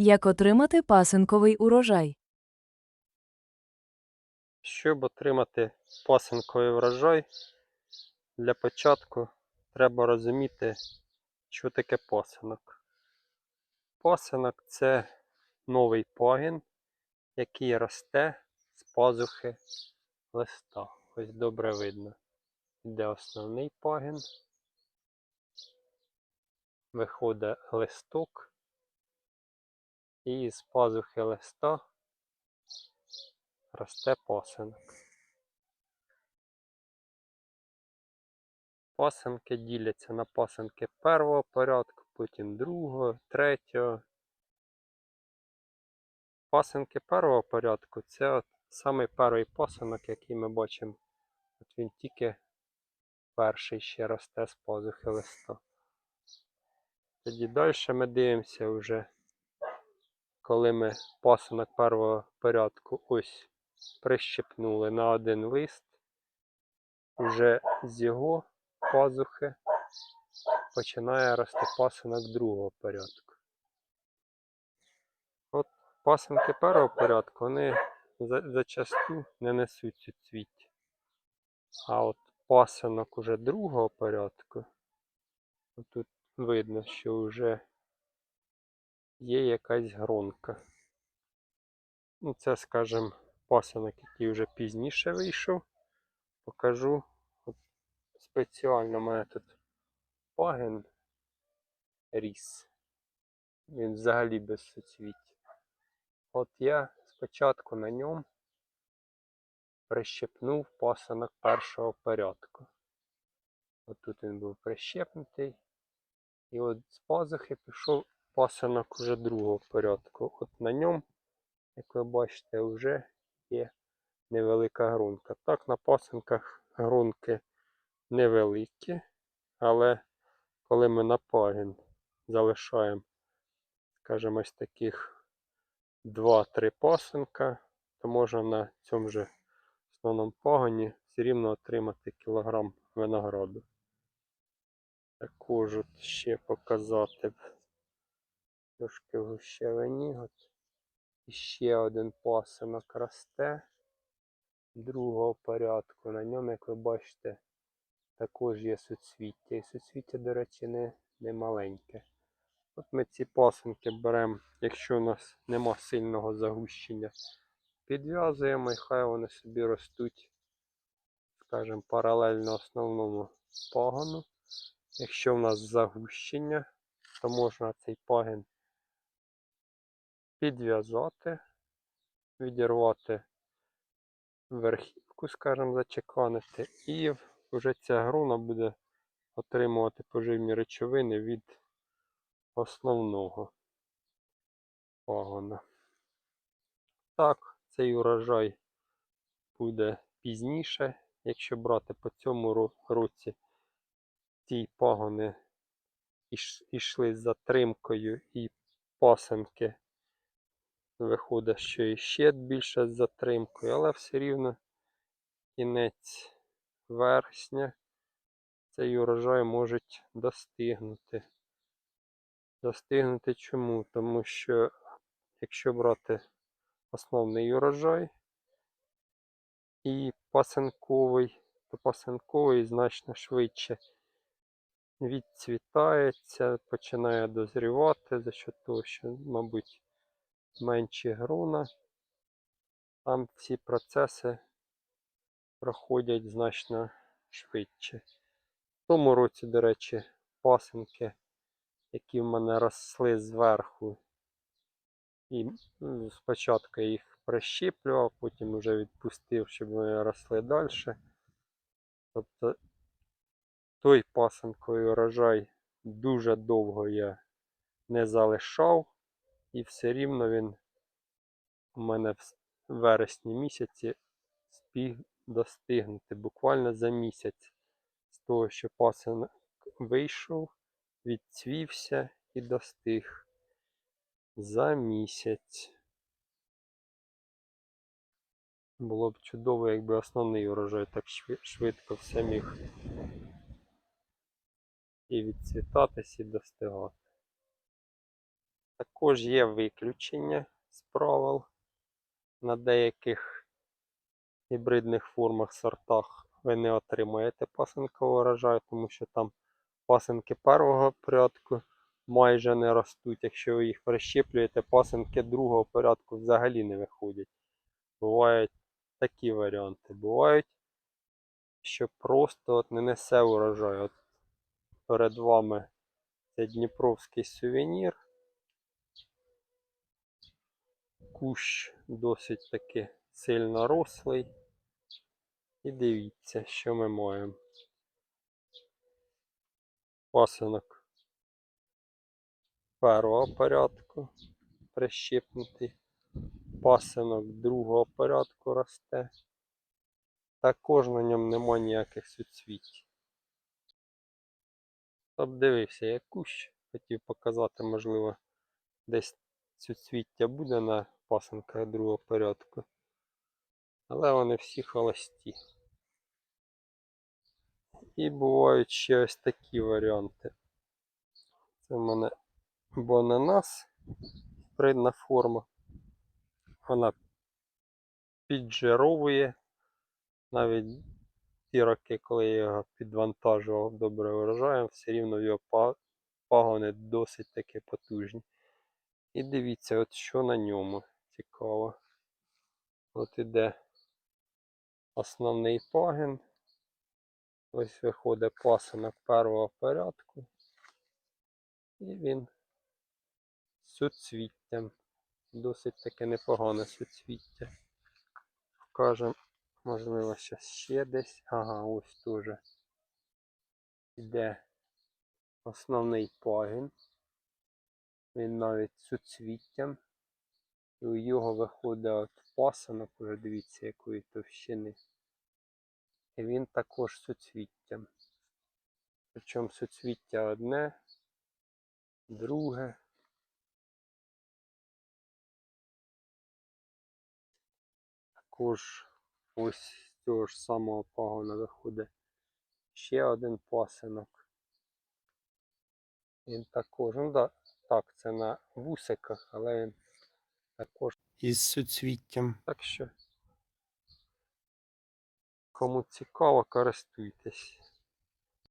Як отримати пасинковий урожай? Щоб отримати пасинковий врожай, для початку треба розуміти, що таке пасинок. Пасинок це новий пагін, який росте з пазухи листа. Ось добре видно. Іде основний пагін, виходить листок, і з пазухи листа росте пасинок. Пасинки діляться на пасинки першого порядку, потім другого, третього. Пасинки першого порядку це от самий перший пасинок, який ми бачимо. От він тільки перший ще росте з пазухи листа. Тоді далі ми дивимося вже, коли ми пасинок першого порядку ось прищепнули на один лист, вже з його пазухи починає рости пасинок другого порядку. От пасинки першого порядку, вони зачасту не несуть суцвіття. А от пасинок уже другого порядку, тут видно, що вже є якась гронка. Ну, це, скажімо, пасинок, який вже пізніше вийшов. Покажу. От спеціально в мене тут пагін ріс. Він взагалі без суцвіття. От я спочатку на ньому прищепнув пасинок першого порядку. От тут він був прищепнутий. І от з пазухи пішов пасинок уже другого порядку. От на ньому, як ви бачите, вже є невелика грунка. Так, на пасинках грунки невеликі, але коли ми на пагін залишаємо, скажімо, ось таких 2-3 пасинка, то можна на цьому же основному пагоні все рівно отримати кілограм винограду. Також от ще показати трошки в гущавині. І ще один пасинок росте другого порядку. На ньому, як ви бачите, також є суцвіття. І суцвіття, до речі, не, не маленьке. От ми ці пасинки беремо, якщо у нас нема сильного загущення, підв'язуємо і хай вони собі ростуть, скажімо, паралельно основному пагону. Якщо в нас загущення, то можна цей пагін підв'язати, відірвати верхівку, скажімо, зачеканити, і вже ця груна буде отримувати поживні речовини від основного пагона. Так, цей урожай буде пізніше, якщо брати по цьому ро- році ті пагони ішли з затримкою і пасенки виходить, що іще більше з затримкою, але все рівно кінець вересня цей урожай можуть достигнути. Достигнути чому? Тому що якщо брати основний урожай і пасинковий, то пасинковий значно швидше відцвітається, починає дозрівати за що того, що, мабуть, менші груна. Там всі процеси проходять значно швидше. В тому році, до речі, пасинки, які в мене росли зверху, і спочатку їх прищіплював, потім вже відпустив, щоб вони росли далі. Тобто той пасинковий урожай дуже довго я не залишав, і все рівно він у мене в вересні місяці спіг достигнути буквально за місяць з того, що пасинок вийшов, відцвівся і достиг за місяць. Було б чудово, якби основний урожай так швидко все міг і відцвітатись, і достигати. Також є виключення з правил на деяких гібридних формах сортах ви не отримаєте пасинкового урожаю, тому що там пасинки першого порядку майже не ростуть. Якщо ви їх прищеплюєте, пасинки другого порядку взагалі не виходять. Бувають такі варіанти. Бувають, що просто от не несе урожай. От перед вами це Дніпровський сувенір. Кущ досить таки сильно рослий. І дивіться, що ми маємо. Пасинок першого порядку прищепнутий. Пасинок другого порядку росте. Також на ньому нема ніяких суцвіть. Обдивився я кущ, хотів показати, можливо, десь суцвіття буде на пасинках другого порядку. Але вони всі холості. І бувають ще ось такі варіанти. Це в мене бонанас, придна форма. Вона піджировує. Навіть ті роки, коли я його підвантажував добре урожаєм, все рівно його пагони досить таки потужні. І дивіться, от що на ньому цікаво. От іде основний пагін. Ось виходить пасинок першого порядку. І він з суцвіттям. Досить таке непогане суцвіття. Покажемо, можливо, щас ще десь. Ага, ось теж іде основний пагін. Він навіть суцвіттям. І у його виходить от пасинок, уже дивіться, якої товщини. І він також суцвіттям. Причому суцвіття одне, друге. Також ось з цього ж самого пагона виходить ще один пасинок. Він також, ну да, так, це на вусиках, але він також із суцвіттям. Так що, кому цікаво, користуйтесь.